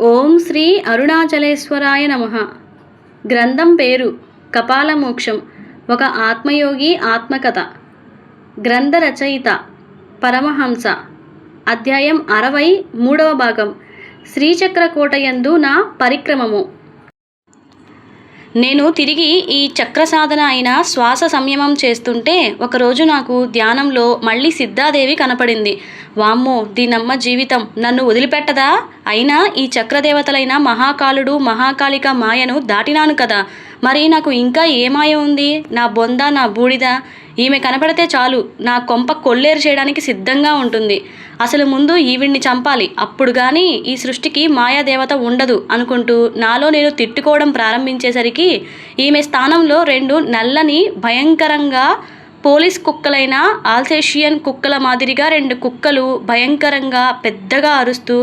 ఓం శ్రీ అరుణాచలేశ్వరాయ నమ. గ్రంథం పేరు కపాలమోక్షం ఒక ఆత్మయోగి ఆత్మకథ. గ్రంథ రచయిత పరమహంస. అధ్యాయం అరవై మూడవ భాగం. శ్రీచక్రకోటయందు నా పరిక్రమము. నేను తిరిగి ఈ చక్ర సాధన అయిన శ్వాస సంయమం చేస్తుంటే ఒకరోజు నాకు ధ్యానంలో మళ్ళీ సిద్ధాదేవి కనపడింది. వామ్మో దీనమ్మ జీవితం. నన్ను వదిలిపెట్టదా? అయినా ఈ చక్రదేవతలైన మహాకాలుడు మహాకాళిక మాయను దాటినాను కదా. మరి నాకు ఇంకా ఏ మాయ ఉంది? నా బొంద నా బూడిద? ఈమె కనపడితే చాలు నా కొంప కొల్లేరు చేయడానికి సిద్ధంగా ఉంటుంది. అసలు ముందు ఈవిడ్ని చంపాలి అప్పుడు కానీ ఈ సృష్టికి మాయాదేవత ఉండదు అనుకుంటూ నాలో నేను తిట్టుకోవడం ప్రారంభించేసరికి ఈమె స్థానంలో రెండు నల్లని భయంకరంగా పోలీస్ కుక్కలైన ఆల్సేషియన్ కుక్కల మాదిరిగా రెండు కుక్కలు భయంకరంగా పెద్దగా అరుస్తూ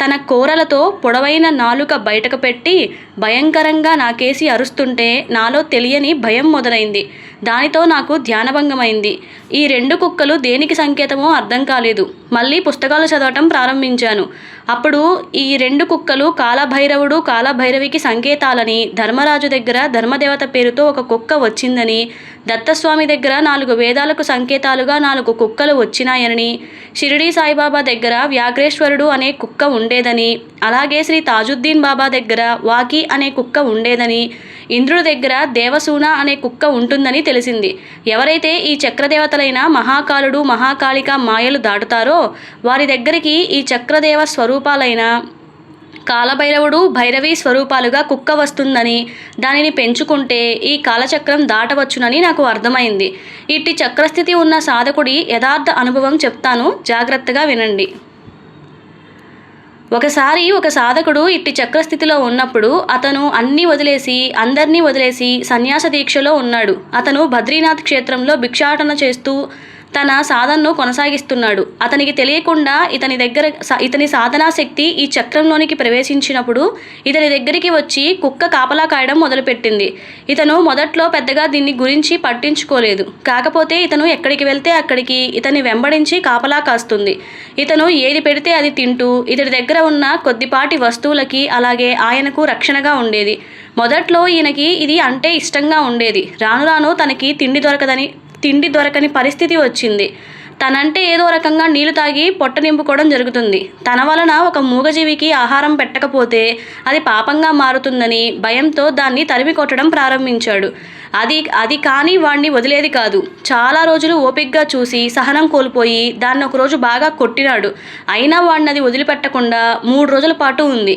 తన కోరలతో పొడవైన నాలుక బయటకు పెట్టి భయంకరంగా నాకేసి అరుస్తుంటే నాలో తెలియని భయం మొదలైంది. దానితో నాకు ధ్యానభంగమైంది. ఈ రెండు కుక్కలు దేనికి సంకేతమో అర్థం కాలేదు. మళ్ళీ పుస్తకాలు చదవటం ప్రారంభించాను. అప్పుడు ఈ రెండు కుక్కలు కాలభైరవుడు కాలభైరవికి సంకేతాలని ధర్మరాజు దగ్గర ధర్మదేవత పేరుతో ఒక కుక్క వచ్చిందని దత్తస్వామి దగ్గర నాలుగు వేదాలకు సంకేతాలుగా నాలుగు కుక్కలు వచ్చినాయని షిరిడీ సాయిబాబా దగ్గర వ్యాఘ్రేశ్వరుడు అనే కుక్క ఉండేదని అలాగే శ్రీ తాజుద్దీన్ బాబా దగ్గర వాకి అనే కుక్క ఉండేదని ఇంద్రుడి దగ్గర దేవసూన అనే కుక్క ఉంటుందని తెలిసింది. ఎవరైతే ఈ చక్రదేవతలైన మహాకాలుడు మహాకాళిక మాయలు దాటుతారో వారి దగ్గరికి ఈ చక్రదేవ స్వరూపాలైన కాలభైరవుడు భైరవి స్వరూపాలుగా కుక్క వస్తుందని దానిని పెంచుకుంటే ఈ కాలచక్రం దాటవచ్చునని నాకు అర్థమైంది. ఇట్టి చక్రస్థితి ఉన్న సాధకుడి యథార్థ అనుభవం చెప్తాను. జాగ్రత్తగా వినండి. ఒకసారి ఒక సాధకుడు ఇట్టి చక్రస్థితిలో ఉన్నప్పుడు అతను అన్నీ వదిలేసి అందరినీ వదిలేసి సన్యాస దీక్షలో ఉన్నాడు. అతను బద్రీనాథ్ క్షేత్రంలో భిక్షాటన చేస్తూ తన సాధనను కొనసాగిస్తున్నాడు. అతనికి తెలియకుండా ఇతని దగ్గర ఇతని సాధనా శక్తి ఈ చక్రంలోనికి ప్రవేశించినప్పుడు ఇతని దగ్గరికి వచ్చి కుక్క కాపలా కాయడం మొదలుపెట్టింది. ఇతను మొదట్లో పెద్దగా దీన్ని గురించి పట్టించుకోలేదు. కాకపోతే ఇతను ఎక్కడికి వెళ్తే అక్కడికి ఇతన్ని వెంబడించి కాపలా కాస్తుంది. ఇతను ఏది పెడితే అది తింటూ ఇతడి దగ్గర ఉన్న కొద్దిపాటి వస్తువులకి అలాగే ఆయనకు రక్షణగా ఉండేది. మొదట్లో ఈయనకి ఇది అంటే ఇష్టంగా ఉండేది. రాను రాను తనకి తిండి దొరకదని తిండి దొరకని పరిస్థితి వచ్చింది. తనంటే ఏదో రకంగా నీళ్ళు తాగి పొట్ట నింపుకోవడం జరుగుతుంది. తన వలన ఒక మూగజీవికి ఆహారం పెట్టకపోతే అది పాపంగా మారుతుందని భయంతో దాన్ని తరిమి కొట్టడం ప్రారంభించాడు. అది అది కానీ వాణ్ణి వదిలేది కాదు. చాలా రోజులు ఓపిగ్గా చూసి సహనం కోల్పోయి దాన్ని ఒకరోజు బాగా కొట్టినాడు. అయినా వాడిని అది వదిలిపెట్టకుండా మూడు రోజుల పాటు ఉంది.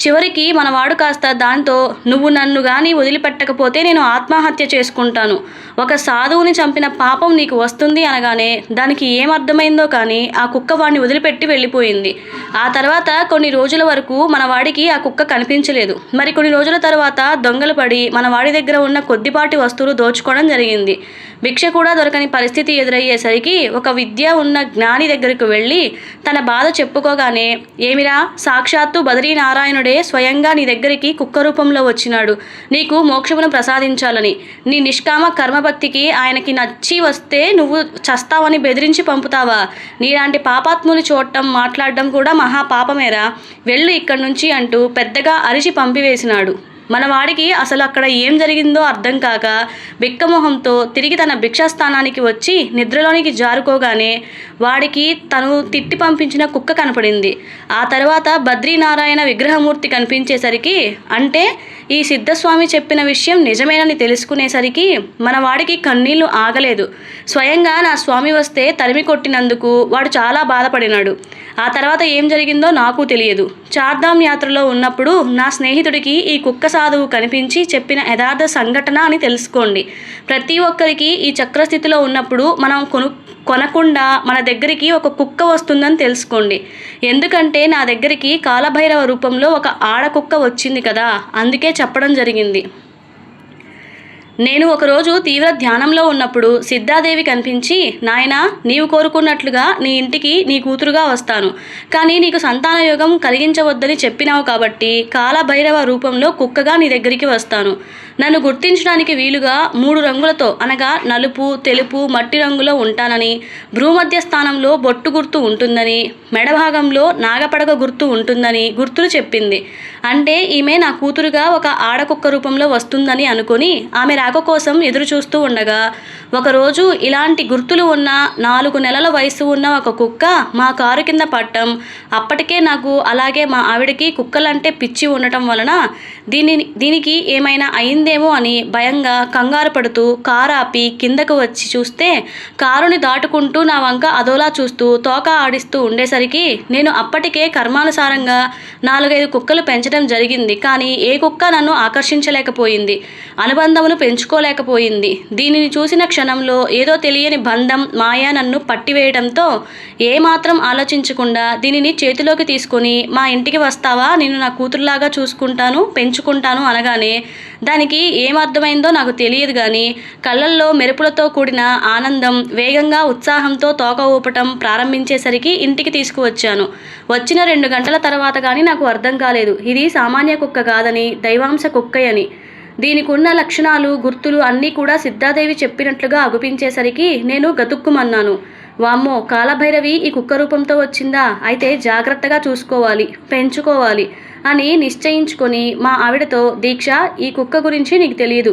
చివరికి మనవాడు కాస్త దాంతో నువ్వు నన్ను కానీ వదిలిపెట్టకపోతే నేను ఆత్మహత్య చేసుకుంటాను. ఒక సాధువుని చంపిన పాపం నీకు వస్తుంది అనగానే దానికి ఏమర్థమైందో కానీ ఆ కుక్క వాడిని వదిలిపెట్టి వెళ్ళిపోయింది. ఆ తర్వాత కొన్ని రోజుల వరకు మన వాడికి ఆ కుక్క కనిపించలేదు. మరి కొన్ని రోజుల తర్వాత దొంగలు పడి మన వాడి దగ్గర ఉన్న కొద్దిపాటి వస్తువులు దోచుకోవడం జరిగింది. భిక్ష కూడా దొరకని పరిస్థితి ఎదురయ్యేసరికి ఒక విద్య ఉన్న జ్ఞాని దగ్గరకు వెళ్ళి తన బాధ చెప్పుకోగానే ఏమిరా సాక్షాత్తు నారాయణుడే స్వయంగా నీ దగ్గరికి కుక్క రూపంలో వచ్చినాడు. నీకు మోక్షమును ప్రసాదించాలని. నీ నిష్కామ కర్మభక్తికి ఆయనకి నచ్చి వస్తే నువ్వు చస్తావని బెదిరించి పంపుతావా? నీలాంటి పాపాత్ములు చూడటం మాట్లాడడం కూడా మహా పాపమేరా వెళ్ళు ఇక్కడి నుంచి అంటూ పెద్దగా అరిచి పంపివేసినాడు. మన వాడికి అసలు అక్కడ ఏం జరిగిందో అర్థం కాక బిక్కమొహంతో తిరిగి తన భిక్షాస్థానానికి వచ్చి నిద్రలోనికి జారుకోగానే వాడికి తను తిట్టి పంపించిన కుక్క కనపడింది. ఆ తర్వాత బద్రీనారాయణ విగ్రహమూర్తి కనిపించేసరికి అంటే ఈ సిద్ధస్వామి చెప్పిన విషయం నిజమేనని తెలుసుకునేసరికి మన వాడికి కన్నీళ్ళు ఆగలేదు. స్వయంగా నా స్వామి వస్తే తరిమి కొట్టినందుకు వాడు చాలా బాధపడినాడు. ఆ తర్వాత ఏం జరిగిందో నాకు తెలియదు. చార్ధామ్ యాత్రలో ఉన్నప్పుడు నా స్నేహితుడికి ఈ కుక్క సాధువు కనిపించి చెప్పిన యథార్థ సంఘటన అని తెలుసుకోండి. ప్రతి ఒక్కరికి ఈ చక్రస్థితిలో ఉన్నప్పుడు మనం కొను కొనకుండా మన దగ్గరికి ఒక కుక్క వస్తుందని తెలుసుకోండి. ఎందుకంటే నా దగ్గరికి కాలభైరవ రూపంలో ఒక ఆడ కుక్క వచ్చింది కదా అందుకే చెప్పడం జరిగింది. నేను ఒకరోజు తీవ్ర ధ్యానంలో ఉన్నప్పుడు సిద్ధాదేవి కనిపించి నాయనా నీవు కోరుకున్నట్లుగా నీ ఇంటికి నీ కూతురుగా వస్తాను. కానీ నీకు సంతాన యోగం కలిగించవద్దని చెప్పినావు కాబట్టి కాలభైరవ రూపంలో కుక్కగా నీ దగ్గరికి వస్తాను. నన్ను గుర్తించడానికి వీలుగా మూడు రంగులతో అనగా నలుపు తెలుపు మట్టి రంగులో ఉంటానని భ్రూమధ్య స్థానంలో బొట్టు గుర్తు ఉంటుందని మెడ భాగంలో నాగపడగ గుర్తు ఉంటుందని గుర్తులు చెప్పింది. అంటే ఈమె నా కూతురుగా ఒక ఆడకుక్క రూపంలో వస్తుందని అనుకొని ఆమె రాక కోసం ఎదురు చూస్తూ ఉండగా ఒకరోజు ఇలాంటి గుర్తులు ఉన్న నాలుగు నెలల వయసు ఉన్న ఒక కుక్క మా కారు కింద పట్టం అప్పటికే నాకు అలాగే మా ఆవిడకి కుక్కలంటే పిచ్చి ఉండటం వలన దీని దీనికి ఏమైనా అయింది అయిందేమో అని భయంగా కంగారు పడుతూ కారు ఆపి కిందకు వచ్చి చూస్తే కారుని దాటుకుంటూ నా వంక అదోలా చూస్తూ తోక ఆడిస్తూ ఉండేసరికి నేను అప్పటికే కర్మానుసారంగా నాలుగైదు కుక్కలు పెంచడం జరిగింది. కానీ ఏ కుక్క నన్ను ఆకర్షించలేకపోయింది. అనుబంధమును పెంచుకోలేకపోయింది. దీనిని చూసిన క్షణంలో ఏదో తెలియని బంధం మాయా నన్ను పట్టివేయడంతో ఏమాత్రం ఆలోచించకుండా దీనిని చేతిలోకి తీసుకొని మా ఇంటికి వస్తావా? నేను నా కూతురులాగా చూసుకుంటాను పెంచుకుంటాను అనగానే దానికి ఏమర్థమైందో నాకు తెలియదు కానీ కళ్ళల్లో మెరుపులతో కూడిన ఆనందం వేగంగా ఉత్సాహంతో తోక ఊపటం ప్రారంభించేసరికి ఇంటికి తీసుకువచ్చాను. వచ్చిన రెండు గంటల తర్వాత కానీ నాకు అర్థం కాలేదు. ఇది సామాన్య కుక్క కాదని దైవాంశ కుక్కయని. దీనికున్న లక్షణాలు గుర్తులు అన్నీ కూడా సిద్ధాదేవి చెప్పినట్లుగా అగుపించేసరికి నేను గతుక్కుమన్నాను. వామ్మో కాలభైరవి ఈ కుక్క రూపంతో వచ్చిందా? అయితే జాగ్రత్తగా చూసుకోవాలి పెంచుకోవాలి అని నిశ్చయించుకొని మా ఆవిడతో దీక్ష ఈ కుక్క గురించి నీకు తెలియదు.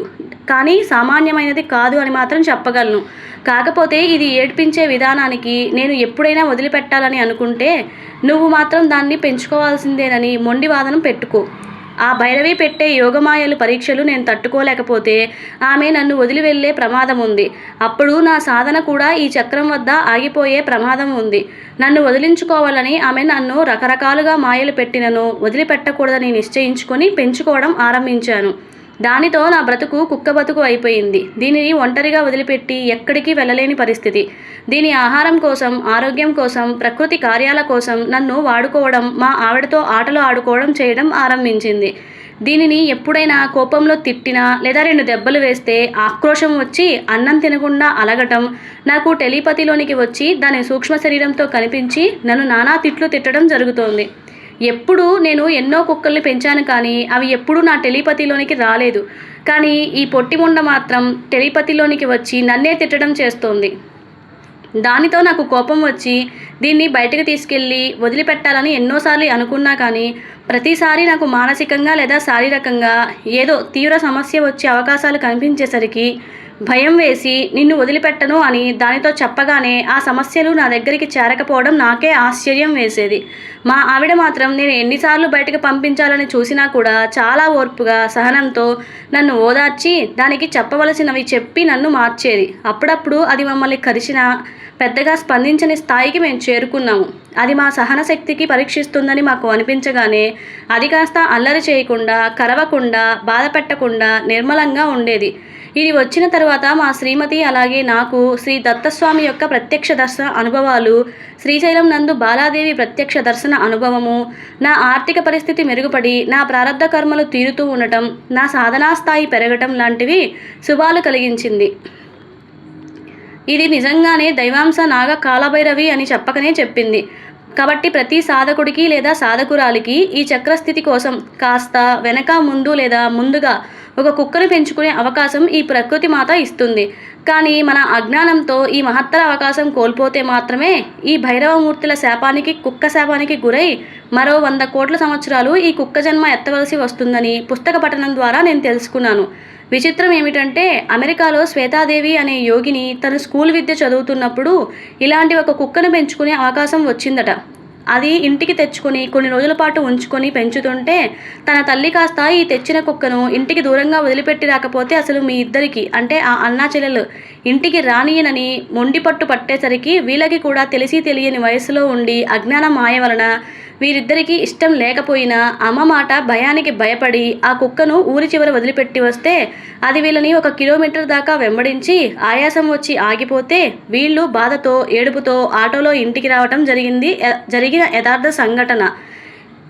కానీ సామాన్యమైనది కాదు అని మాత్రం చెప్పగలను. కాకపోతే ఇది ఏడ్పించే విధానానికి నేను ఎప్పుడైనా వదిలిపెట్టాలని అనుకుంటే నువ్వు మాత్రం దాన్ని పెంచుకోవాల్సిందేనని మొండి వాదనం పెట్టుకో. ఆ భైరవి పెట్టే యోగమాయలు పరీక్షలు నేను తట్టుకోలేకపోతే ఆమె నన్ను వదిలి వెళ్ళే ప్రమాదం ఉంది. అప్పుడు నా సాధన కూడా ఈ చక్రం వద్ద ఆగిపోయే ప్రమాదం ఉంది. నన్ను వదిలించుకోవాలని ఆమె నన్ను రకరకాలుగా మాయలు పెట్టినను వదిలిపెట్టకూడదని నిశ్చయించుకొని పెంచుకోవడం ఆరంభించాను. దానితో నా బ్రతుకు కుక్క బతుకు అయిపోయింది. దీనిని ఒంటరిగా వదిలిపెట్టి ఎక్కడికి వెళ్ళలేని పరిస్థితి. దీని ఆహారం కోసం ఆరోగ్యం కోసం ప్రకృతి కార్యాల కోసం నన్ను వాడుకోవడం మా ఆవిడతో ఆటలు ఆడుకోవడం చేయడం ఆరంభించింది. దీనిని ఎప్పుడైనా కోపంలో తిట్టినా లేదా రెండు దెబ్బలు వేస్తే ఆక్రోశం వచ్చి అన్నం తినకుండా అలగటం నాకు టెలిపతిలోనికి వచ్చి దాని సూక్ష్మ శరీరంతో కనిపించి నన్ను నానా తిట్లు తిట్టడం జరుగుతోంది. ఎప్పుడు నేను ఎన్నో కుక్కల్ని పెంచాను కానీ అవి ఎప్పుడూ నా టెలిపతిలోనికి రాలేదు. కానీ ఈ పొట్టిముండ మాత్రం టెలిపతిలోనికి వచ్చి నన్నే తిట్టడం చేస్తోంది. దానితో నాకు కోపం వచ్చి దీన్ని బయటకు తీసుకెళ్ళి వదిలిపెట్టాలని ఎన్నోసార్లు అనుకున్నా కానీ ప్రతిసారి నాకు మానసికంగా లేదా శారీరకంగా ఏదో తీవ్ర సమస్య వచ్చే అవకాశాలు కనిపించేసరికి భయం వేసి నిన్ను వదిలిపెట్టను అని దానితో చెప్పగానే ఆ సమస్యలు నా దగ్గరికి చేరకపోవడం నాకే ఆశ్చర్యం వేసేది. మా ఆవిడ మాత్రం నేను ఎన్నిసార్లు బయటకు పంపించాలని చూసినా కూడా చాలా ఓర్పుగా సహనంతో నన్ను ఓదార్చి దానికి చెప్పవలసినవి చెప్పి నన్ను మార్చేది. అప్పుడప్పుడు అది మమ్మల్ని కరిచిన పెద్దగా స్పందించని స్థాయికి మేము చేరుకున్నాము. అది మా సహన శక్తికి పరీక్షిస్తుందని మాకు అనిపించగానే అది కాస్త అల్లరి చేయకుండా కరవకుండా బాధ పెట్టకుండా నిర్మలంగా ఉండేది. ఇది వచ్చిన తర్వాత మా శ్రీమతి అలాగే నాకు శ్రీ దత్తస్వామి యొక్క ప్రత్యక్ష దర్శన అనుభవాలు శ్రీశైలం నందు బాలాదేవి ప్రత్యక్ష దర్శన అనుభవము నా ఆర్థిక పరిస్థితి మెరుగుపడి నా ప్రారంధ కర్మలు తీరుతూ ఉండటం నా సాధనా స్థాయి పెరగటం లాంటివి శుభాలు కలిగించింది. ఇది నిజంగానే దైవాంశ నాగ కాలభైరవి అని చెప్పకనే చెప్పింది. కాబట్టి ప్రతి సాధకుడికి లేదా సాధకురాలికి ఈ చక్రస్థితి కోసం కాస్త వెనక ముందు లేదా ముందుగా ఒక కుక్కను పెంచుకునే అవకాశం ఈ ప్రకృతి మాత ఇస్తుంది. కానీ మన అజ్ఞానంతో ఈ మహత్తర అవకాశం కోల్పోతే మాత్రమే ఈ భైరవమూర్తుల శాపానికి కుక్క శాపానికి గురై మరో వంద కోట్ల సంవత్సరాలు ఈ కుక్క జన్మ ఎత్తవలసి వస్తుందని పుస్తక పఠనం ద్వారా నేను తెలుసుకున్నాను. విచిత్రం ఏమిటంటే అమెరికాలో శ్వేతాదేవి అనే యోగిని తను స్కూల్ విద్య చదువుతున్నప్పుడు ఇలాంటి ఒక కుక్కను పెంచుకునే అవకాశం వచ్చిందట. అది ఇంటికి తెచ్చుకొని కొన్ని రోజుల పాటు ఉంచుకొని పెంచుతుంటే తన తల్లి కాస్త ఈ తెచ్చిన కుక్కను ఇంటికి దూరంగా వదిలిపెట్టి రాకపోతే అసలు మీ ఇద్దరికి అంటే ఆ అన్నా చెల్లెలు ఇంటికి రానియనని మొండి పట్టు పట్టేసరికి వీళ్ళకి కూడా తెలిసి తెలియని వయసులో ఉండి అజ్ఞాన మాయ వలన వీరిద్దరికీ ఇష్టం లేకపోయినా అమ్మ మాట భయానికి భయపడి ఆ కుక్కను ఊరి చివర వదిలిపెట్టి వస్తే అది వీళ్ళని ఒక కిలోమీటర్ దాకా వెంబడించి ఆయాసం వచ్చి ఆగిపోతే వీళ్ళు బాధతో ఏడుపుతో ఆటోలో ఇంటికి రావటం జరిగింది జరిగిన యథార్థ సంఘటన.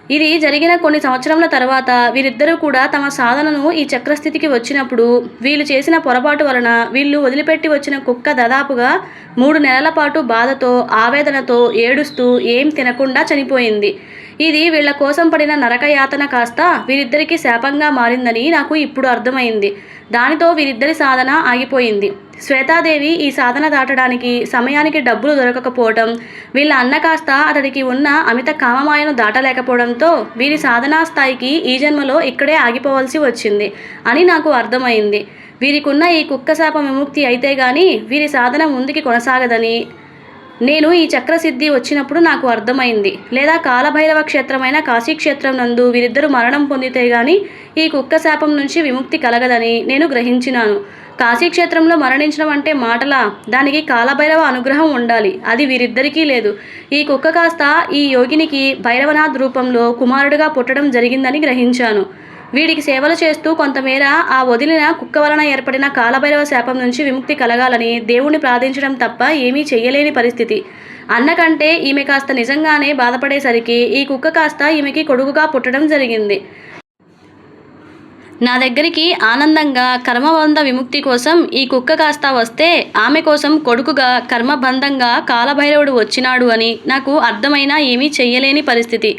ఇది జరిగిన కొన్ని సంవత్సరముల తర్వాత వీరిద్దరూ కూడా తమ సాధనను ఈ చక్రస్థితికి వచ్చినప్పుడు వీళ్ళు చేసిన పొరపాటు వలన వీళ్ళు వదిలిపెట్టి వచ్చిన కుక్క దాదాపుగా మూడు నెలల పాటు బాధతో ఆవేదనతో ఏడుస్తూ ఏం తినకుండా చనిపోయింది. ఇది వీళ్ళ కోసం పడిన నరకయాతన కాస్త వీరిద్దరికీ శాపంగా మారిందని నాకు ఇప్పుడు అర్థమైంది. దానితో వీరిద్దరి సాధన ఆగిపోయింది. శ్వేతాదేవి ఈ సాధన దాటడానికి సమయానికి డబ్బులు దొరకకపోవటం వీళ్ళ అన్న కాస్త అతడికి ఉన్న అమిత కామమాయను దాటలేకపోవడంతో వీరి సాధనా స్థాయికి ఈ జన్మలో ఇక్కడే ఆగిపోవలసి వచ్చింది అని నాకు అర్థమైంది. వీరికున్న ఈ కుక్క శాప విముక్తి అయితే గాని వీరి సాధన ముందుకి కొనసాగదని నేను ఈ చక్రసిద్ధి వచ్చినప్పుడు నాకు అర్థమైంది. లేదా కాలభైరవ క్షేత్రమైన కాశీక్షేత్రం నందు వీరిద్దరూ మరణం పొందితే గాని ఈ కుక్క శాపం నుంచి విముక్తి కలగదని నేను గ్రహించినాను. కాశీక్షేత్రంలో మరణించడం అంటే మాటలా? దానికి కాలభైరవ అనుగ్రహం ఉండాలి. అది వీరిద్దరికీ లేదు. ఈ కుక్క కాస్త ఈ యోగినికి భైరవనాథ్ రూపంలో కుమారుడిగా పుట్టడం జరిగిందని గ్రహించాను. వీడికి సేవలు చేస్తూ కొంతమేర ఆ వదిలిన కుక్క వలన ఏర్పడిన కాలభైరవ శాపం నుంచి విముక్తి కలగాలని దేవుణ్ణి ప్రార్థించడం తప్ప ఏమీ చెయ్యలేని పరిస్థితి. అన్నకంటే ఈమె కాస్త నిజంగానే బాధపడేసరికి ఈ కుక్క కాస్త ఈమెకి కొడుకుగా పుట్టడం జరిగింది. నా దగ్గరికి ఆనందంగా కర్మబంధ విముక్తి కోసం ఈ కుక్క కాస్త వస్తే ఆమె కోసం కొడుకుగా కర్మబంధంగా కాలభైరవుడు వచ్చినాడు అని నాకు అర్థమైనా ఏమీ చెయ్యలేని పరిస్థితి.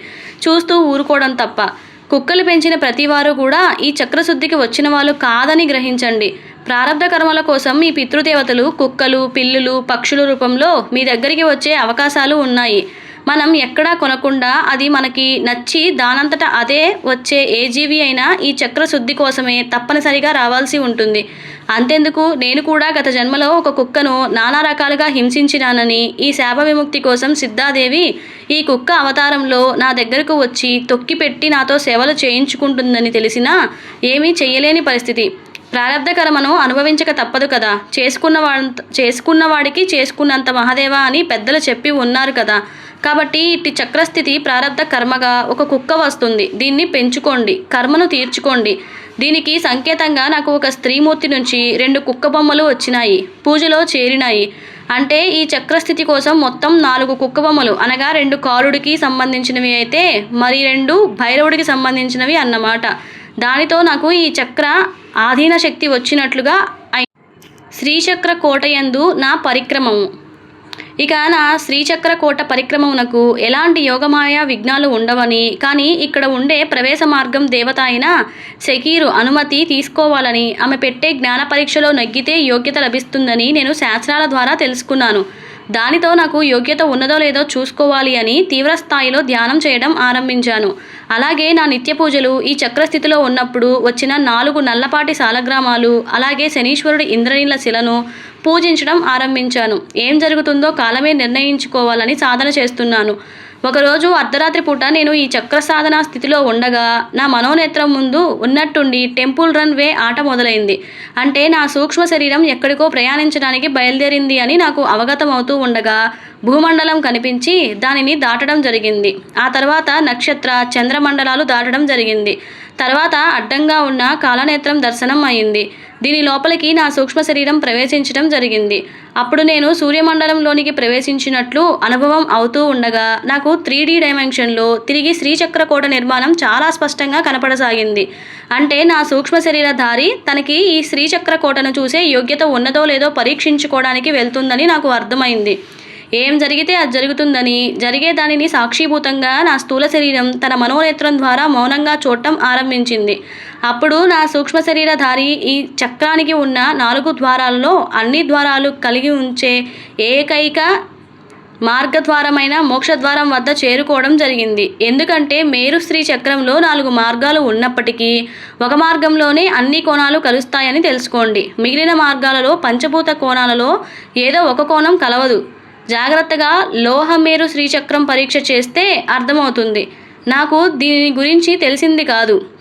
చూస్తూ ఊరుకోవడం తప్ప. కుక్కలు పెంచిన ప్రతివారు కూడా ఈ చక్రశుద్ధికి వచ్చిన వాళ్ళు కాదని గ్రహించండి. ప్రారంభ కర్మల కోసం మీ పితృదేవతలు కుక్కలు పిల్లులు పక్షుల రూపంలో మీ దగ్గరికి వచ్చే అవకాశాలు ఉన్నాయి. మనం ఎక్కడా కొనకుండా అది మనకి నచ్చి దానంతట అదే వచ్చే ఏ జీవి అయినా ఈ చక్ర శుద్ధి కోసమే తప్పనిసరిగా రావాల్సి ఉంటుంది. అంతెందుకు? నేను కూడా గత జన్మలో ఒక కుక్కను నానా రకాలుగా హింసించినానని ఈ శాప విముక్తి కోసం సిద్ధాదేవి ఈ కుక్క అవతారంలో నా దగ్గరకు వచ్చి తొక్కి పెట్టి నాతో సేవలు చేయించుకుంటుందని తెలిసినా ఏమీ చెయ్యలేని పరిస్థితి. ప్రారంధ కర్మను అనుభవించక తప్పదు కదా. చేసుకున్న చేసుకున్న వాడికి చేసుకున్నంత మహాదేవ అని పెద్దలు చెప్పి ఉన్నారు కదా. కాబట్టి ఇట్టి చక్రస్థితి ప్రారంధ కర్మగా ఒక కుక్క వస్తుంది. దీన్ని పెంచుకోండి. కర్మను తీర్చుకోండి. దీనికి సంకేతంగా నాకు ఒక స్త్రీమూర్తి నుంచి రెండు కుక్క బొమ్మలు వచ్చినాయి. పూజలో చేరినాయి. అంటే ఈ చక్రస్థితి కోసం మొత్తం నాలుగు కుక్క బొమ్మలు అనగా రెండు కాలుడికి సంబంధించినవి అయితే మరి రెండు భైరవుడికి సంబంధించినవి అన్నమాట. దానితో నాకు ఈ చక్ర ఆధీన శక్తి వచ్చినట్లుగా శ్రీచక్ర కోటయందు నా పరిక్రమము. ఇక నా శ్రీచక్ర కోట పరిక్రమమునకు ఎలాంటి యోగమాయ విఘ్నాలు ఉండవని కానీ ఇక్కడ ఉండే ప్రవేశ మార్గం దేవత అయిన శకీరు అనుమతి తీసుకోవాలని ఆమె పెట్టే జ్ఞాన పరీక్షలో నగ్గితే యోగ్యత లభిస్తుందని నేను శాస్త్రాల ద్వారా తెలుసుకున్నాను. దానితో నాకు యోగ్యత ఉన్నదో లేదో చూసుకోవాలి అని తీవ్రస్థాయిలో ధ్యానం చేయడం ఆరంభించాను. అలాగే నా నిత్య పూజలు ఈ చక్రస్థితిలో ఉన్నప్పుడు వచ్చిన నాలుగు నల్లపాటి సాలగ్రామాలు అలాగే శనీశ్వరుడి ఇంద్రనీల శిలను పూజించడం ఆరంభించాను. ఏం జరుగుతుందో కాలమే నిర్ణయించుకోవాలని సాధన చేస్తున్నాను. ఒకరోజు అర్ధరాత్రి పూట నేను ఈ చక్ర సాధన స్థితిలో ఉండగా నా మనోనేత్రం ముందు ఉన్నట్టుండి టెంపుల్ రన్ వే ఆట మొదలైంది. అంటే నా సూక్ష్మ శరీరం ఎక్కడికో ప్రయాణించడానికి బయలుదేరింది అని నాకు అవగతం అవుతూ ఉండగా భూమండలం కనిపించి దానిని దాటడం జరిగింది. ఆ తర్వాత నక్షత్ర చంద్రమండలాలు దాటడం జరిగింది. తర్వాత అడ్డంగా ఉన్న కాలనేత్రం దర్శనం అయింది. దీని లోపలికి నా సూక్ష్మ శరీరం ప్రవేశించడం జరిగింది. అప్పుడు నేను సూర్యమండలంలోనికి ప్రవేశించినట్లు అనుభవం అవుతూ ఉండగా నాకు త్రీ డీ డైమెన్షన్లో తిరిగి శ్రీచక్రకోట నిర్మాణం చాలా స్పష్టంగా కనపడసాగింది. అంటే నా సూక్ష్మ శరీరధారి తనకి ఈ శ్రీచక్రకోటను చూసే యోగ్యత ఉన్నదో లేదో పరీక్షించుకోవడానికి వెళ్తుందని నాకు అర్థమైంది. ఏం జరిగితే అది జరుగుతుందని జరిగే దానిని సాక్షిభూతంగా నా స్థూల శరీరం తన మనోనేత్రం ద్వారా మౌనంగా చూడటం ఆరంభించింది. అప్పుడు నా సూక్ష్మ శరీరధారి ఈ చక్రానికి ఉన్న నాలుగు ద్వారాలలో అన్ని ద్వారాలు కలిగి ఉంచే ఏకైక మార్గద్వారమైన మోక్షద్వారం వద్ద చేరుకోవడం జరిగింది. ఎందుకంటే మేరు స్త్రీ చక్రంలో నాలుగు మార్గాలు ఉన్నప్పటికీ ఒక మార్గంలోనే అన్ని కోణాలు కలుస్తాయని తెలుసుకోండి. మిగిలిన మార్గాలలో పంచభూత కోణాలలో ఏదో ఒక కోణం కలవదు. జాగ్రత్తగా లోహమేరు శ్రీచక్రం పరీక్ష చేస్తే అర్థమవుతుంది. నాకు దీని గురించి తెలిసింది కాదు.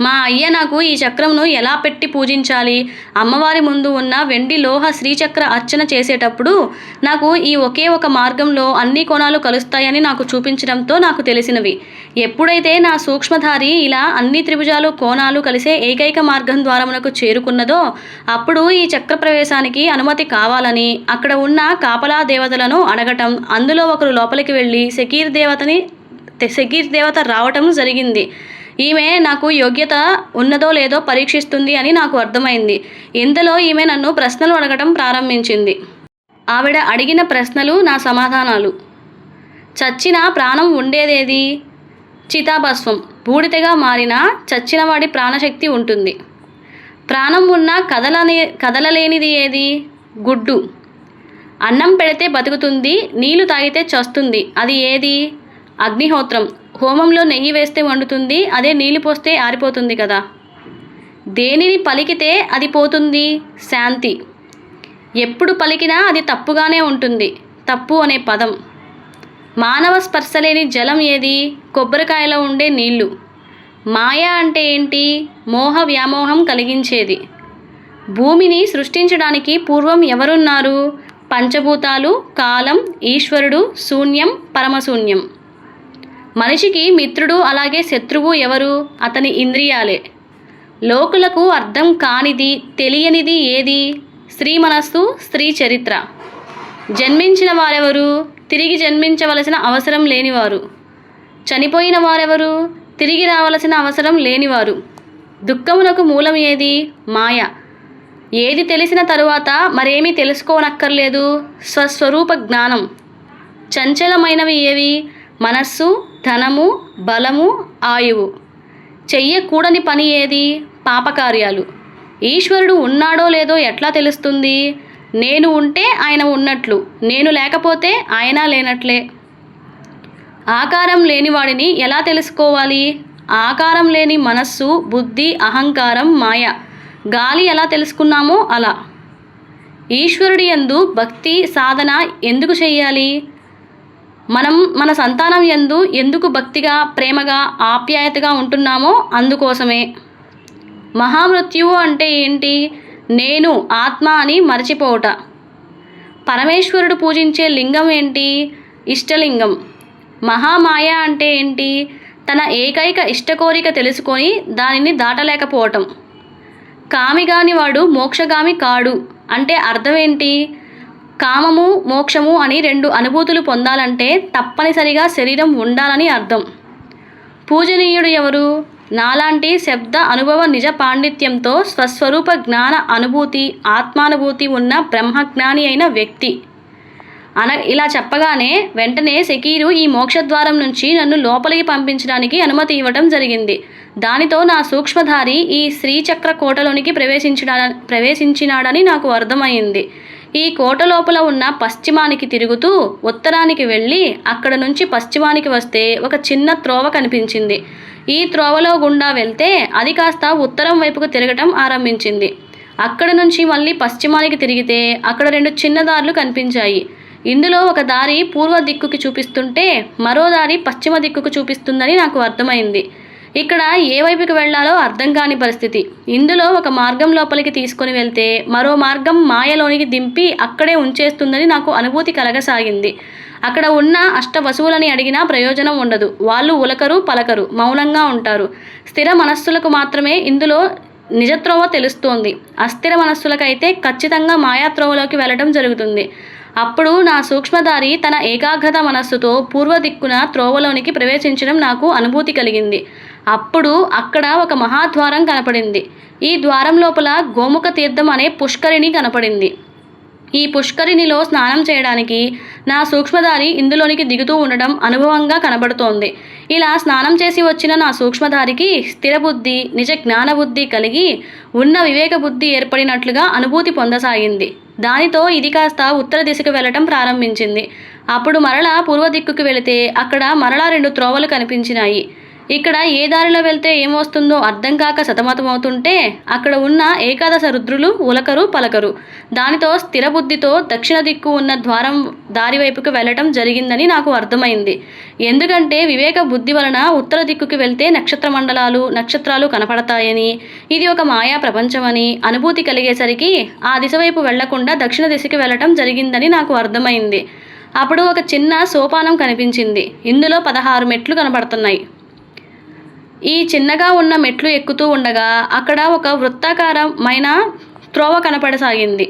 మా అయ్య నాకు ఈ చక్రంను ఎలా పెట్టి పూజించాలి? అమ్మవారి ముందు ఉన్న వెండి లోహ శ్రీచక్ర అర్చన చేసేటప్పుడు నాకు ఈ ఒకే ఒక మార్గంలో అన్ని కోణాలు కలుస్తాయని నాకు చూపించడంతో నాకు తెలిసినవి. ఎప్పుడైతే నా సూక్ష్మధారి ఇలా అన్ని త్రిభుజాలు కోణాలు కలిసే ఏకైక మార్గం ద్వారమునకు చేరుకున్నదో అప్పుడు ఈ చక్ర ప్రవేశానికి అనుమతి కావాలని అక్కడ ఉన్న కాపలా దేవతలను అడగటం అందులో ఒకరు లోపలికి వెళ్ళి సెకీర్ దేవతని సెకీర్ దేవత రావటం జరిగింది. ఈమె నాకు యోగ్యత ఉన్నదో లేదో పరీక్షిస్తుంది అని నాకు అర్థమైంది. ఇంతలో ఈమె నన్ను ప్రశ్నలు అడగటం ప్రారంభించింది. ఆవిడ అడిగిన ప్రశ్నలు నా సమాధానాలు. చచ్చిన ప్రాణం ఉండేదేది? చితాభస్వం. బూడిదగా మారిన చచ్చినవాడి ప్రాణశక్తి ఉంటుంది. ప్రాణం ఉన్న కదలనే కదలలేనిది ఏది? గుడ్డు. అన్నం పెడితే బతుకుతుంది నీళ్ళు తాగితే చస్తుంది. అది ఏది? అగ్నిహోత్రం. హోమంలో నెయ్యి వేస్తే వండుతుంది అదే నీళ్ళు పోస్తే ఆరిపోతుంది కదా. దేనిని పలికితే అది పోతుంది? శాంతి. ఎప్పుడు పలికినా అది తప్పుగానే ఉంటుంది. తప్పు అనే పదం. మానవ స్పర్శ లేని జలం ఏది? కొబ్బరికాయలో ఉండే నీళ్ళు. మాయ అంటే ఏంటి? మోహ వ్యామోహం కలిగించేది. భూమిని సృష్టించడానికి పూర్వం ఎవరున్నారు? పంచభూతాలు కాలం ఈశ్వరుడు శూన్యం పరమశూన్యం. మనిషికి మిత్రుడు అలాగే శత్రువు ఎవరు? అతని ఇంద్రియాలే. లోకులకు అర్థం కానిది తెలియనిది ఏది? స్త్రీ మనస్సు స్త్రీ చరిత్ర. జన్మించిన వారెవరు? తిరిగి జన్మించవలసిన అవసరం లేనివారు. చనిపోయిన వారెవరు? తిరిగి రావలసిన అవసరం లేనివారు. దుఃఖమునకు మూలం ఏది? మాయ. ఏది తెలిసిన తరువాత మరేమీ తెలుసుకోనక్కర్లేదు. స్వస్వరూప జ్ఞానం. చంచలమైనవి ఏవి? మనస్సు ధనము బలము ఆయువు. చెయ్యకూడని పని ఏది? పాపకార్యాలు. ఈశ్వరుడు ఉన్నాడో లేదో ఎట్లా తెలుస్తుంది? నేను ఉంటే ఆయన ఉన్నట్లు నేను లేకపోతే ఆయన లేనట్లే. ఆకారం లేని వాడిని ఎలా తెలుసుకోవాలి? ఆకారం లేని మనస్సు బుద్ధి అహంకారం మాయ. గాలి ఎలా తెలుసుకున్నామో అలా. ఈశ్వరుడి యందు భక్తి సాధన ఎందుకు చేయాలి మనం మన సంతానం యందు ఎందుకు భక్తిగా ప్రేమగా ఆప్యాయతగా ఉంటున్నామో అందుకోసమే. మహామృత్యువు అంటే ఏంటి? నేను ఆత్మ అని మరచిపోవుట. పరమేశ్వరుడు పూజించే లింగం ఏంటి? ఇష్టలింగం. మహామాయ అంటే ఏంటి? తన ఏకైక ఇష్టకోరిక తెలుసుకొని దానిని దాటలేకపోవటం. కామిగాని వాడు మోక్షగామి కాడు. అంటే అర్థం ఏంటి? కామము మోక్షము అని రెండు అనుభూతులు పొందాలంటే తప్పనిసరిగా శరీరం ఉండాలని అర్థం. పూజనీయుడు ఎవరు? నాలాంటి శబ్ద అనుభవ నిజ పాండిత్యంతో స్వస్వరూప జ్ఞాన అనుభూతి ఆత్మానుభూతి ఉన్న బ్రహ్మజ్ఞాని అయిన వ్యక్తి. అన ఇలా చెప్పగానే వెంటనే సెకీరు ఈ మోక్షద్వారం నుంచి నన్ను లోపలికి పంపించడానికి అనుమతి ఇవ్వటం జరిగింది. దానితో నా సూక్ష్మధారి ఈ శ్రీచక్ర కోటలోనికి ప్రవేశించడా ప్రవేశించినాడని నాకు అర్థమైంది. ఈ కోట లోపల ఉన్న పశ్చిమానికి తిరుగుతూ ఉత్తరానికి వెళ్ళి అక్కడ నుంచి పశ్చిమానికి వస్తే ఒక చిన్న త్రోవ కనిపించింది. ఈ త్రోవలో గుండా వెళ్తే అది కాస్త ఉత్తరం వైపుకు తిరగటం ఆరంభించింది. అక్కడ నుంచి మళ్ళీ పశ్చిమానికి తిరిగితే అక్కడ రెండు చిన్న దారులు కనిపించాయి. ఇందులో ఒక దారి పూర్వ దిక్కుకి చూపిస్తుంటే మరో దారి పశ్చిమ దిక్కుకు చూపిస్తుందని నాకు అర్థమైంది. ఇక్కడ ఏ వైపుకి వెళ్ళాలో అర్థం కాని పరిస్థితి. ఇందులో ఒక మార్గం లోపలికి తీసుకొని వెళ్తే మరో మార్గం మాయలోనికి దింపి అక్కడే ఉంచేస్తుందని నాకు అనుభూతి కలగసాగింది. అక్కడ ఉన్న అష్ట వసువులని అడిగినా ప్రయోజనం ఉండదు. వాళ్ళు ఉలకరు పలకరు మౌనంగా ఉంటారు. స్థిర మనస్సులకు మాత్రమే ఇందులో నిజత్రోవ తెలుస్తోంది. అస్థిర మనస్సులకైతే ఖచ్చితంగా మాయాత్రోవలోకి వెళ్ళడం జరుగుతుంది. అప్పుడు నా సూక్ష్మధారి తన ఏకాగ్రత మనస్సుతో పూర్వ దిక్కున త్రోవలోనికి ప్రవేశించడం నాకు అనుభూతి కలిగింది. అప్పుడు అక్కడ ఒక మహాద్వారం కనపడింది. ఈ ద్వారం లోపల గోముఖ తీర్థం అనే పుష్కరిణి కనపడింది. ఈ పుష్కరిణిలో స్నానం చేయడానికి నా సూక్ష్మధారి ఇందులోనికి దిగుతూ ఉండడం అనుభవంగా కనబడుతోంది. ఇలా స్నానం చేసి వచ్చిన నా సూక్ష్మధారికి స్థిరబుద్ధి నిజ జ్ఞానబుద్ధి కలిగి ఉన్న వివేక బుద్ధి ఏర్పడినట్లుగా అనుభూతి పొందసాగింది. దానితో ఇది కాస్త ఉత్తర దిశకు వెళ్ళటం ప్రారంభించింది. అప్పుడు మరలా పూర్వ దిక్కుకు వెళితే అక్కడ మరలా రెండు త్రోవలు కనిపించినాయి. ఇక్కడ ఏ దారిలో వెళ్తే ఏమొస్తుందో అర్థం కాక సతమతమవుతుంటే అక్కడ ఉన్న ఏకాదశ రుద్రులు ఉలకరు పలకరు. దానితో స్థిరబుద్ధితో దక్షిణ దిక్కు ఉన్న ద్వారం దారి వైపుకు వెళ్ళటం జరిగిందని నాకు అర్థమైంది. ఎందుకంటే వివేక బుద్ధి వలన ఉత్తర దిక్కుకి వెళ్తే నక్షత్ర మండలాలు నక్షత్రాలు కనపడతాయని ఇది ఒక మాయా ప్రపంచమని అనుభూతి కలిగేసరికి ఆ దిశ వైపు వెళ్ళకుండా దక్షిణ దిశకి వెళ్ళటం జరిగిందని నాకు అర్థమైంది. అప్పుడు ఒక చిన్న సోపానం కనిపించింది. ఇందులో పదహారు మెట్లు కనబడుతున్నాయి. ఈ చిన్నగా ఉన్న మెట్లు ఎక్కుతూ ఉండగా అక్కడ ఒక వృత్తాకారమైన త్రోవ కనపడసాగింది.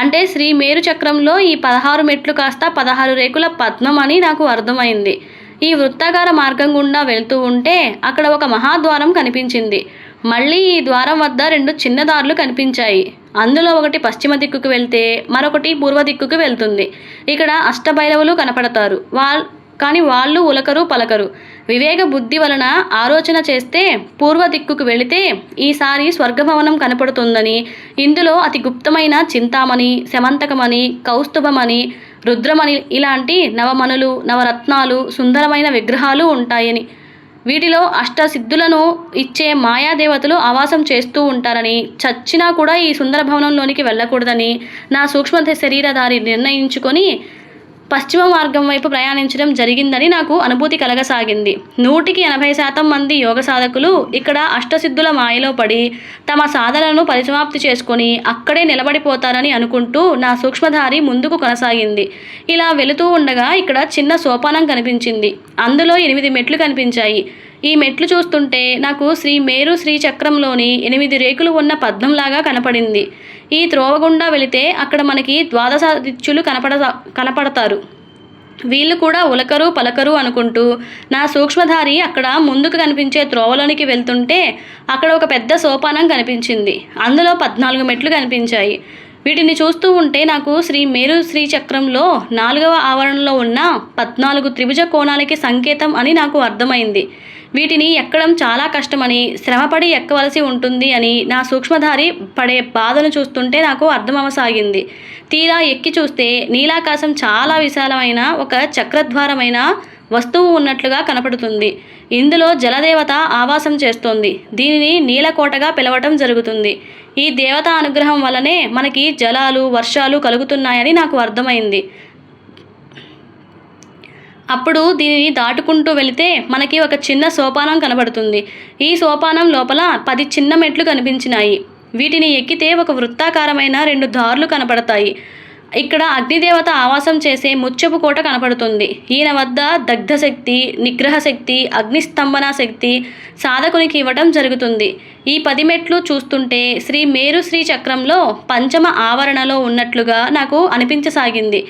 అంటే శ్రీ మేరు చక్రంలో ఈ పదహారు మెట్లు కాస్త పదహారు రేకుల పద్మం అని నాకు అర్థమైంది. ఈ వృత్తాకార మార్గం గుండా వెళ్తూ ఉంటే అక్కడ ఒక మహాద్వారం కనిపించింది. మళ్ళీ ఈ ద్వారం వద్ద రెండు చిన్న దారులు కనిపించాయి. అందులో ఒకటి పశ్చిమ దిక్కుకు వెళ్తే మరొకటి పూర్వ దిక్కుకు వెళ్తుంది. ఇక్కడ అష్టభైరవులు కనపడతారు. వాళ్ళ కానీ వాళ్ళు ఉలకరు పలకరు. వివేక బుద్ధి వలన ఆలోచన చేస్తే పూర్వ దిక్కుకు వెళితే ఈసారి స్వర్గభవనం కనపడుతుందని ఇందులో అతి గుప్తమైన చింతామణి శమంతకమణి కౌస్తుభమణి రుద్రమణి ఇలాంటి నవమణులు నవరత్నాలు సుందరమైన విగ్రహాలు ఉంటాయని. వీటిలో అష్టసిద్ధులను ఇచ్చే మాయాదేవతలు ఆవాసం చేస్తూ ఉంటారని చచ్చినా కూడా ఈ సుందర భవనంలోనికి వెళ్ళకూడదని నా సూక్ష్మ శరీరధారి నిర్ణయించుకొని పశ్చిమ మార్గం వైపు ప్రయాణించడం జరిగిందని నాకు అనుభూతి కలగసాగింది. నూటికి ఎనభై శాతం మంది యోగ సాధకులు ఇక్కడ అష్టసిద్ధుల మాయలో పడి తమ సాధనలను పరిసమాప్తి చేసుకొని అక్కడే నిలబడిపోతారని అనుకుంటూ నా సూక్ష్మధారి ముందుకు కొనసాగింది. ఇలా వెళుతూ ఉండగా ఇక్కడ చిన్న సోపానం కనిపించింది. అందులో ఎనిమిది మెట్లు కనిపించాయి. ఈ మెట్లు చూస్తుంటే నాకు శ్రీ మేరు శ్రీచక్రంలోని ఎనిమిది రేకులు ఉన్న పద్మంలాగా కనపడింది. ఈ త్రోవ గుండా వెళితే అక్కడ మనకి ద్వాదశాదిత్యులు కనపడ కనపడతారు. వీళ్ళు కూడా ఉలకరు పలకరు అనుకుంటూ నా సూక్ష్మధారి అక్కడ ముందుకు కనిపించే త్రోవలోనికి వెళ్తుంటే అక్కడ ఒక పెద్ద సోపానం కనిపించింది. అందులో పద్నాలుగు మెట్లు కనిపించాయి. వీటిని చూస్తూ ఉంటే నాకు శ్రీ మేరు శ్రీ చక్రంలో నాలుగవ ఆవరణలో ఉన్న పద్నాలుగు త్రిభుజ కోణాలకి సంకేతం అని నాకు అర్థమైంది. వీటిని ఎక్కడం చాలా కష్టమని శ్రమపడి ఎక్కవలసి ఉంటుంది అని నా సూక్ష్మధారి పడే బాధను చూస్తుంటే నాకు అర్థమవసాగింది. తీరా ఎక్కి చూస్తే నీలాకాశం చాలా విశాలమైన ఒక చక్రద్వారమైన వస్తువు ఉన్నట్లుగా కనపడుతుంది. ఇందులో జలదేవత ఆవాసం చేస్తోంది. దీనిని నీలకోటగా పిలవటం జరుగుతుంది. ఈ దేవత అనుగ్రహం వల్లనే మనకి జలాలు వర్షాలు కలుగుతున్నాయని నాకు అర్థమైంది. అప్పుడు దీనిని దాటుకుంటూ వెళితే మనకి ఒక చిన్న సోపానం కనబడుతుంది. ఈ సోపానం లోపల పది చిన్న మెట్లు కనిపించినాయి. వీటిని ఎక్కితే ఒక వృత్తాకారమైన రెండు దారులు కనపడతాయి. ఇక్కడ అగ్నిదేవత ఆవాసం చేసే ముచ్చపు కోట కనపడుతుంది. ఈయన వద్ద దగ్ధశక్తి నిగ్రహ శక్తి అగ్నిస్తంభన శక్తి సాధకునికి ఇవ్వటం జరుగుతుంది. ఈ పది మెట్లు చూస్తుంటే శ్రీ మేరు శ్రీ చక్రంలో పంచమ ఆవరణలో ఉన్నట్లుగా నాకు అనిపించసాగింది.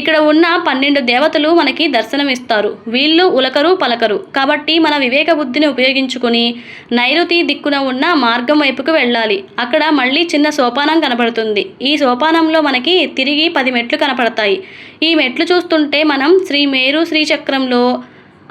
ఇక్కడ ఉన్న పన్నెండు దేవతలు మనకి దర్శనమిస్తారు. వీళ్ళు ఉలకరు పలకరు. కాబట్టి మన వివేక బుద్ధిని ఉపయోగించుకుని నైరుతి దిక్కున ఉన్న మార్గం వైపుకు వెళ్ళాలి. అక్కడ మళ్ళీ చిన్న సోపానం కనపడుతుంది. ఈ సోపానంలో మనకి తిరిగి పది మెట్లు కనపడతాయి. ఈ మెట్లు చూస్తుంటే మనం శ్రీ మేరు శ్రీచక్రంలో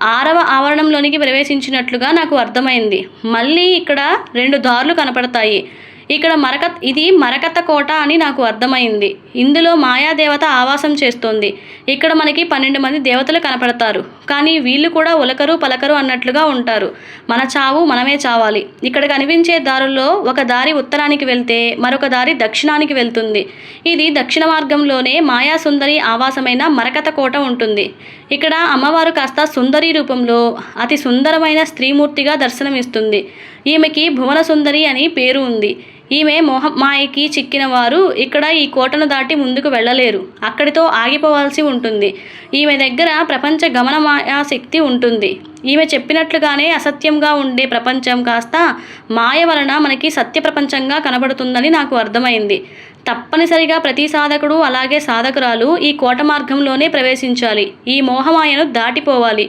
ఆరవ ఆవరణంలోనికి ప్రవేశించినట్లుగా నాకు అర్థమైంది. మళ్ళీ ఇక్కడ రెండు దారులు కనపడతాయి. ఇక్కడ మరక ఇది మరకత కోట అని నాకు అర్థమైంది. ఇందులో మాయాదేవత ఆవాసం చేస్తోంది. ఇక్కడ మనకి పన్నెండు మంది దేవతలు కనపడతారు. కానీ వీళ్ళు కూడా ఉలకరు పలకరు అన్నట్లుగా ఉంటారు. మన చావు మనమే చావాలి. ఇక్కడ కనిపించే దారుల్లో ఒక దారి ఉత్తరానికి వెళ్తే మరొక దారి దక్షిణానికి వెళ్తుంది. ఇది దక్షిణ మార్గంలోనే మాయాసుందరి ఆవాసమైన మరకత కోట ఉంటుంది. ఇక్కడ అమ్మవారు కాస్త సుందరి రూపంలో అతి సుందరమైన స్త్రీమూర్తిగా దర్శనమిస్తుంది. ఈమెకి భువన సుందరి అని పేరు ఉంది. ఈమె మోహమాయకి చిక్కిన వారు ఇక్కడ ఈ కోటను దాటి ముందుకు వెళ్ళలేరు. అక్కడితో ఆగిపోవాల్సి ఉంటుంది. ఈమె దగ్గర ప్రపంచ గమన శక్తి ఉంటుంది. ఈమె చెప్పినట్లుగానే అసత్యంగా ఉండే ప్రపంచం కాస్త మాయ వలన మనకి సత్య ప్రపంచంగా కనబడుతుందని నాకు అర్థమైంది. తప్పనిసరిగా ప్రతి సాధకుడు అలాగే సాధకురాలు ఈ కోట మార్గంలోనే ప్రవేశించాలి. ఈ మోహమాయను దాటిపోవాలి.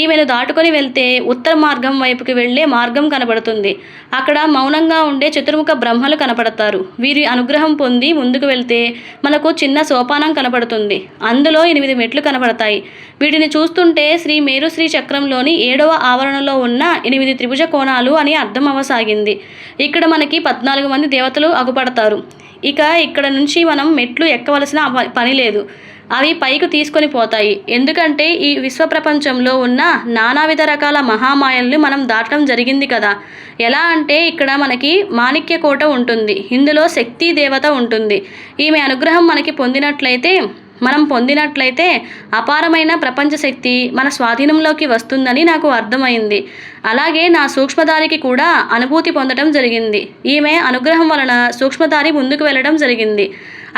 ఈమెను దాటుకొని వెళ్తే ఉత్తర మార్గం వైపుకి వెళ్ళే మార్గం కనబడుతుంది అక్కడ మౌనంగా ఉండే చతుర్ముఖ బ్రహ్మలు కనపడతారు. వీరి అనుగ్రహం పొంది ముందుకు వెళ్తే మనకు చిన్న సోపానం కనపడుతుంది. అందులో ఎనిమిది మెట్లు కనపడతాయి. వీటిని చూస్తుంటే శ్రీ మేరుశ్రీ చక్రంలోని ఏడవ ఆవరణలో ఉన్న ఎనిమిది త్రిభుజ కోణాలు అని అర్థం అవ్వసాగింది. ఇక్కడ మనకి పద్నాలుగు మంది దేవతలు అగుపడతారు. ఇక ఇక్కడ నుంచి మనం మెట్లు ఎక్కవలసిన పని లేదు. అవి పైకి తీసుకొని పోతాయి. ఎందుకంటే ఈ విశ్వ ప్రపంచంలో ఉన్న నానావిధ రకాల మహామాయల్ని మనం దాటడం జరిగింది కదా. ఎలా అంటే ఇక్కడ మనకి మాణిక్య కోట ఉంటుంది. ఇందులో శక్తి దేవత ఉంటుంది. ఈమె అనుగ్రహం మనకి పొందినట్లయితే మనం పొందినట్లయితే అపారమైన ప్రపంచ శక్తి మన స్వాధీనంలోకి వస్తుందని నాకు అర్థమైంది. అలాగే నా సూక్ష్మధారికి కూడా అనుభూతి పొందడం జరిగింది. ఈమె అనుగ్రహం వలన సూక్ష్మధారి ముందుకు వెళ్ళడం జరిగింది.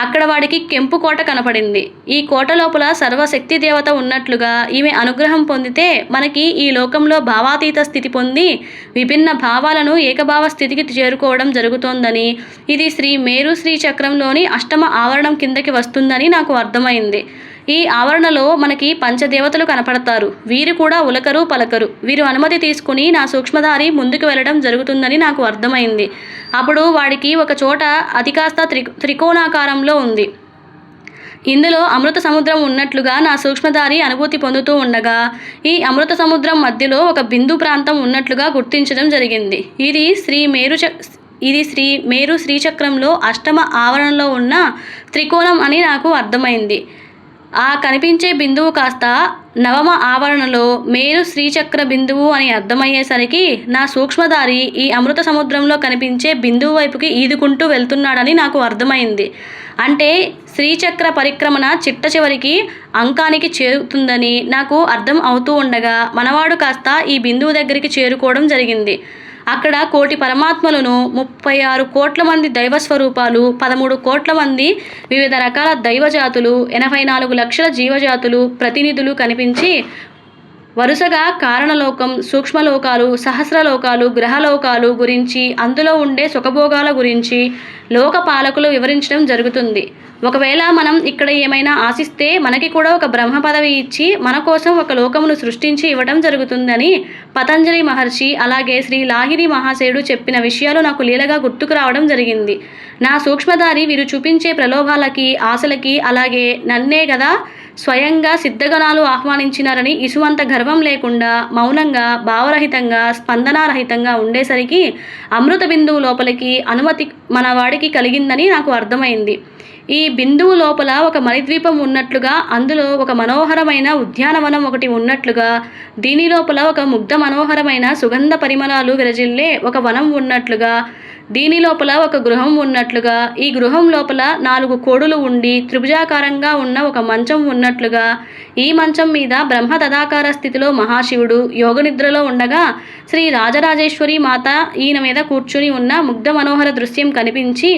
అక్కడ వాడికి కెంపు కోట కనపడింది. ఈ కోట లోపల సర్వశక్తి దేవత ఉన్నట్లుగా ఈమె అనుగ్రహం పొందితే మనకి ఈ లోకంలో భావాతీత స్థితి పొంది విభిన్న భావాలను ఏకభావ స్థితికి చేరుకోవడం జరుగుతోందని ఇది శ్రీ మేరు శ్రీ చక్రంలోని అష్టమ ఆవరణం కిందకి వస్తుందని నాకు అర్థమైంది. ఈ ఆవరణలో మనకి పంచదేవతలు కనపడతారు. వీరు కూడా ఉలకరు పలకరు. వీరు అనుమతి తీసుకుని నా సూక్ష్మధారి ముందుకు వెళ్ళడం జరుగుతుందని నాకు అర్థమైంది. అప్పుడు వాడికి ఒక చోట అది కాస్త త్రి త్రికోణాకారంలో ఉంది. ఇందులో అమృత సముద్రం ఉన్నట్లుగా నా సూక్ష్మధారి అనుభూతి పొందుతూ ఉండగా ఈ అమృత సముద్రం మధ్యలో ఒక బిందు ప్రాంతం ఉన్నట్లుగా గుర్తించడం జరిగింది. ఇది శ్రీ మేరు ఇది శ్రీ మేరు శ్రీచక్రంలో అష్టమ ఆవరణలో ఉన్న త్రికోణం అని నాకు అర్థమైంది. ఆ కనిపించే బిందువు కాస్త నవమ ఆవరణలో మేరు శ్రీచక్ర బిందువు అని అర్థమయ్యేసరికి నా సూక్ష్మధారి ఈ అమృత సముద్రంలో కనిపించే బిందువు వైపుకి ఈదుకుంటూ వెళ్తున్నాడని నాకు అర్థమైంది. అంటే శ్రీచక్ర పరిక్రమణ చిట్ట చివరికి అంకానికి చేరుతుందని నాకు అర్థం అవుతూ ఉండగా మనవాడు కాస్త ఈ బిందువు దగ్గరికి చేరుకోవడం జరిగింది. అక్కడ కోటి పరమాత్మలను ముప్పై ఆరు కోట్ల మంది దైవ స్వరూపాలు పదమూడు కోట్ల మంది వివిధ రకాల దైవజాతులు ఎనభై నాలుగు లక్షల జీవజాతులు ప్రతినిధులు కనిపించి వరుసగా కారణలోకం సూక్ష్మలోకాలు సహస్రలోకాలు గ్రహలోకాలు గురించి అందులో ఉండే సుఖభోగాల గురించి లోక పాలకులు వివరించడం జరుగుతుంది. ఒకవేళ మనం ఇక్కడ ఏమైనా ఆశిస్తే మనకి కూడా ఒక బ్రహ్మ పదవి ఇచ్చి మన కోసం ఒక లోకమును సృష్టించి ఇవ్వడం జరుగుతుందని పతంజలి మహర్షి అలాగే శ్రీ లాహిరి మహాశయుడు చెప్పిన విషయాలు నాకు లీలగా గుర్తుకు రావడం జరిగింది. నా సూక్ష్మధారి వీరు చూపించే ప్రలోభాలకి ఆశలకి అలాగే నన్నే కదా స్వయంగా సిద్ధగణాలు ఆహ్వానించినారని ఇసువంత గర్వం లేకుండా మౌనంగా భావరహితంగా స్పందనారహితంగా ఉండేసరికి అమృత బిందువు లోపలికి అనుమతి మన వాడికి కలిగిందని నాకు అర్థమైంది. ఈ బిందువు లోపల ఒక మణిద్వీపం ఉన్నట్లుగా అందులో ఒక మనోహరమైన ఉద్యానవనం ఒకటి ఉన్నట్లుగా దీని లోపల ఒక ముగ్ధ మనోహరమైన సుగంధ పరిమళాలు విరజిల్లే ఒక వనం ఉన్నట్లుగా దీని లోపల ఒక గృహం ఉన్నట్లుగా ఈ గృహం లోపల నాలుగు కోడులు ఉండి త్రిభుజాకారంగా ఉన్న ఒక మంచం ఉన్నట్లుగా ఈ మంచం మీద బ్రహ్మ తదాకార స్థితిలో మహాశివుడు యోగనిద్రలో ఉండగా శ్రీ రాజరాజేశ్వరి మాత ఈయన మీద కూర్చుని ఉన్న ముగ్ధ మనోహర దృశ్యం కనిపించి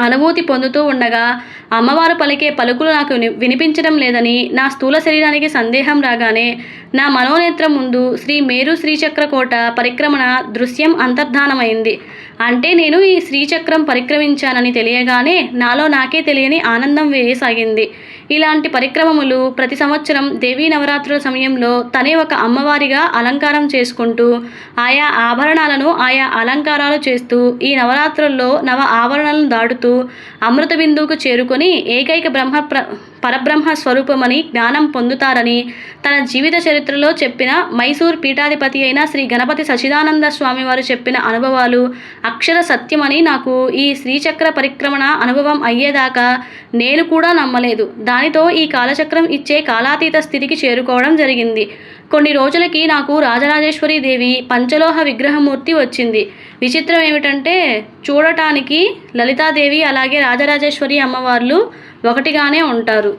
అనుభూతి పొందుతూ ఉండగా అమ్మవారు పలికే పలుకులు నాకు వినిపించడం లేదని నా స్థూల శరీరానికి సందేహం రాగానే నా మనోనేత్రం ముందు శ్రీ మేరు శ్రీచక్ర కోట పరిక్రమణ దృశ్యం అంతర్ధానమైంది. అంటే నేను ఈ శ్రీచక్రం పరిక్రమించానని తెలియగానే నాలో నాకే తెలియని ఆనందం వేయసాగింది. ఇలాంటి పరిక్రమములు ప్రతి సంవత్సరం దేవీ నవరాత్రుల సమయంలో తనే ఒక అమ్మవారిగా అలంకారం చేసుకుంటూ ఆయా ఆభరణాలను ఆయా అలంకారాలు చేస్తూ ఈ నవరాత్రుల్లో నవ ఆభరణాలను దాటుతూ అమృత బిందువుకు చేరుకొని ఏకైక బ్రహ్మ ప్ర పరబ్రహ్మ స్వరూపమని జ్ఞానం పొందుతారని తన జీవిత చరిత్రలో చెప్పిన మైసూర్ పీఠాధిపతి అయిన శ్రీ గణపతి సచిదానంద స్వామి వారు చెప్పిన అనుభవాలు అక్షర సత్యమని నాకు ఈ శ్రీచక్ర పరిక్రమణ అనుభవం అయ్యేదాకా నేను కూడా నమ్మలేదు. దానితో ఈ కాలచక్రం ఇచ్చే కాలాతీత స్థితికి చేరుకోవడం జరిగింది. కొన్ని రోజులకి నాకు రాజరాజేశ్వరి దేవి పంచలోహ విగ్రహమూర్తి వచ్చింది. విచిత్రం ఏమిటంటే చూడటానికి లలితాదేవి అలాగే రాజరాజేశ్వరి అమ్మవార్లు ఒకటిగానే ఉంటారు.